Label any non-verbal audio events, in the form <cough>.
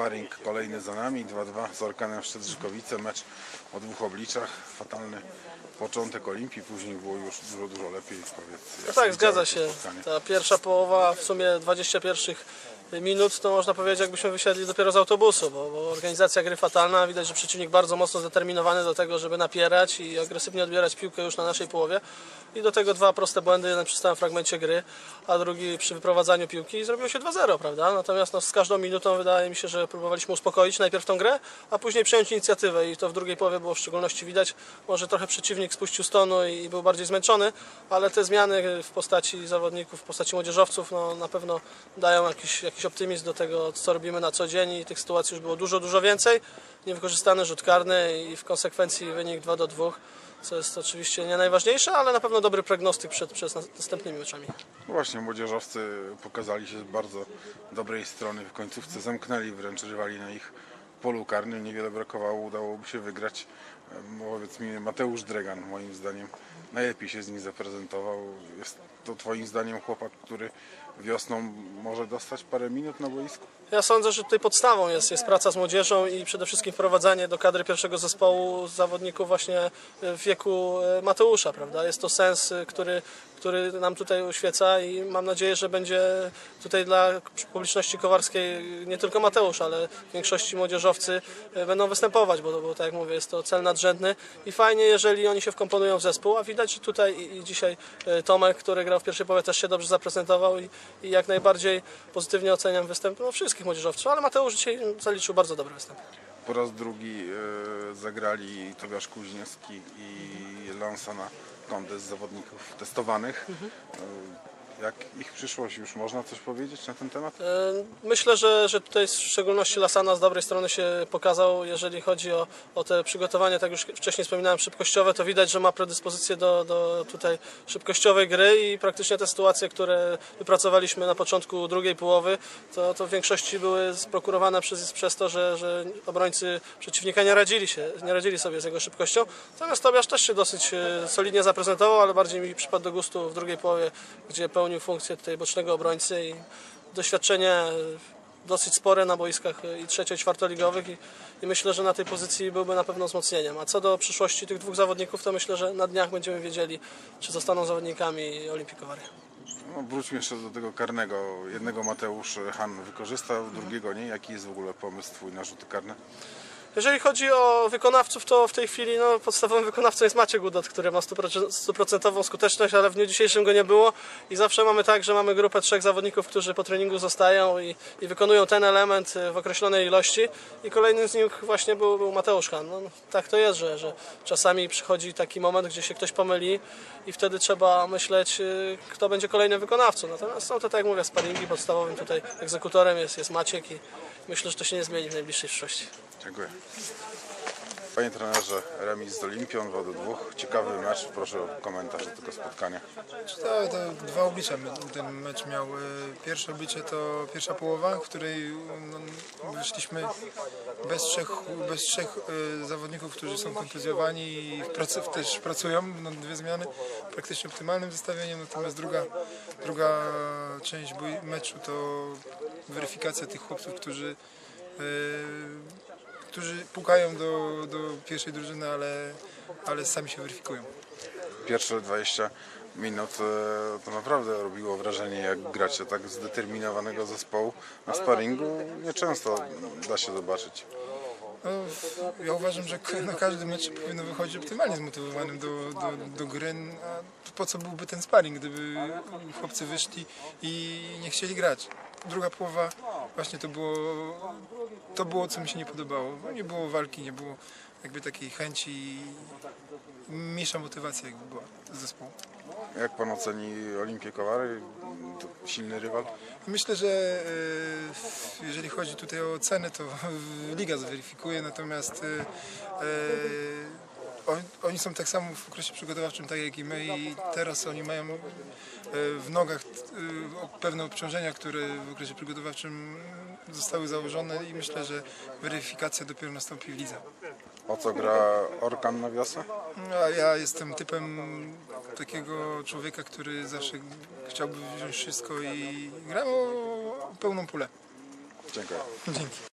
Sparring kolejny za nami, 2-2 z Orkanem Szczedrzykowice, mecz o dwóch obliczach, fatalny początek Olimpii, później było już dużo, dużo lepiej, powiedz. No tak, zgadza się. Ta pierwsza połowa, w sumie 20 pierwszych minut, to można powiedzieć, jakbyśmy wysiedli dopiero z autobusu, bo, bo organizacja gry fatalna, widać, że przeciwnik bardzo mocno zdeterminowany do tego, żeby napierać i agresywnie odbierać piłkę już na naszej połowie. I do tego dwa proste błędy, jeden przy stałym fragmencie gry, a drugi przy wyprowadzaniu piłki i zrobiło się 2-0, prawda? Natomiast no, z każdą minutą wydaje mi się, że próbowaliśmy uspokoić najpierw tą grę, a później przejąć inicjatywę i to w drugiej połowie było w szczególności widać. Może trochę przeciwnik spuścił stonu i był bardziej zmęczony, ale te zmiany w postaci zawodników, w postaci młodzieżowców no, na pewno dają jakiś, jakiś optymizm do tego, co robimy na co dzień i tych sytuacji już było dużo, dużo więcej. Niewykorzystany rzut karny i w konsekwencji wynik 2 do 2, co jest oczywiście nie najważniejsze, ale na pewno dobry prognostyk przed, przed następnymi meczami. No Właśnie, młodzieżowcy pokazali się z bardzo dobrej strony, w końcówce zamknęli wręcz rywali na ich polu karnym, niewiele brakowało, udałoby się wygrać. Powiedz mi, Mateusz Dregan moim zdaniem najlepiej się z nich zaprezentował. Jest to twoim zdaniem chłopak, który wiosną może dostać parę minut na boisku? Ja sądzę, że tutaj podstawą jest, jest praca z młodzieżą i przede wszystkim wprowadzanie do kadry pierwszego zespołu zawodników właśnie w wieku e, Mateusza, prawda? Jest to sens, e, który, który nam tutaj uświeca i mam nadzieję, że będzie tutaj dla publiczności kowarskiej nie tylko Mateusz, ale większości młodzieżowcy e, będą występować, bo, bo tak jak mówię, jest to cel nadrzędny i fajnie, jeżeli oni się wkomponują w zespół, a widać, że tutaj i, i dzisiaj Tomek, który grał w pierwszej połowie też się dobrze zaprezentował i, i jak najbardziej pozytywnie oceniam występ no, wszystkich młodzieżowców, ale Mateusz dzisiaj zaliczył bardzo dobry występ. Po raz drugi e, zagrali Tobiasz Kuźniewski i Lansana Konde z zawodników testowanych. E, jak ich przyszłość, już można coś powiedzieć na ten temat? E, Myślę, że, że tutaj w szczególności Lasana z dobrej strony się pokazał, jeżeli chodzi o, o te przygotowanie, tak już wcześniej wspominałem, szybkościowe, to widać, że ma predyspozycję do, do tutaj szybkościowej gry i praktycznie te sytuacje, które wypracowaliśmy na początku drugiej połowy, to, to w większości były sprokurowane przez, przez to, że, że obrońcy przeciwnika nie radzili się, nie radzili sobie z jego szybkością. Natomiast Tobiasz też się dosyć e, solidnie zaprezentował, ale bardziej mi przypadł do gustu w drugiej połowie, gdzie pełnił funkcję tutaj bocznego obrońcy i doświadczenie dosyć spore na boiskach i trzecio i czwartoligowych i, i myślę, że na tej pozycji byłby na pewno wzmocnieniem. A co do przyszłości tych dwóch zawodników, to myślę, że na dniach będziemy wiedzieli, czy zostaną zawodnikami Olimpii Kowary. No, wróćmy jeszcze do tego karnego. Jednego Mateusz Han wykorzystał, drugiego nie. Jaki jest w ogóle pomysł twój na rzuty karne? Jeżeli chodzi o wykonawców, to w tej chwili no, podstawowym wykonawcą jest Maciek Udot, który ma stuproce- stuprocentową skuteczność, ale w dniu dzisiejszym go nie było i zawsze mamy tak, że mamy grupę trzech zawodników, którzy po treningu zostają i, i wykonują ten element y, w określonej ilości i kolejnym z nich właśnie był, był Mateusz Han. No, tak to jest, że, że czasami przychodzi taki moment, gdzie się ktoś pomyli i wtedy trzeba myśleć, y, kto będzie kolejnym wykonawcą. Natomiast są to, tak jak mówię, sparingi podstawowym tutaj egzekutorem jest, jest Maciek i myślę, że to się nie zmieni w najbliższej przyszłości. Dziękuję. Panie trenerze, remis z Olimpią 2 do 2. Ciekawy mecz, proszę o komentarz do tego spotkania. To, dwa oblicza ten mecz miał. E, Pierwsze oblicze to pierwsza połowa, w której no, wyszliśmy bez trzech, bez trzech e, zawodników, którzy są kontuzjowani i pracy, też pracują, no, dwie zmiany, praktycznie optymalnym zestawieniem, natomiast druga, druga część meczu to weryfikacja tych chłopców, którzy e, którzy pukają do, do pierwszej drużyny, ale, ale sami się weryfikują. Pierwsze 20 minut e, to naprawdę robiło wrażenie, jak gracie tak zdeterminowanego zespołu na sparingu. Nieczęsto da się zobaczyć. No, ja uważam, że na każdy mecz powinno wychodzić optymalnie zmotywowanym do, do, do gry. A po co byłby ten sparring, gdyby chłopcy wyszli i nie chcieli grać? Druga połowa właśnie to było, to było co mi się nie podobało. Nie było walki, nie było jakby takiej chęci i mniejsza motywacja jakby była z zespołu. Jak pan oceni Olimpię Kowary? To silny rywal? Myślę, że e, jeżeli chodzi tutaj o cenę, to <laughs> liga zweryfikuje, natomiast e, e, oni, oni są tak samo w okresie przygotowawczym, tak jak i my i teraz oni mają e, w nogach e, pewne obciążenia, które w okresie przygotowawczym zostały założone i myślę, że weryfikacja dopiero nastąpi w lidze. O co gra Orkan na wiosnę? Ja jestem typem takiego człowieka, który zawsze chciałby wziąć wszystko i gram o pełną pulę. Dziękuję. Dzięki.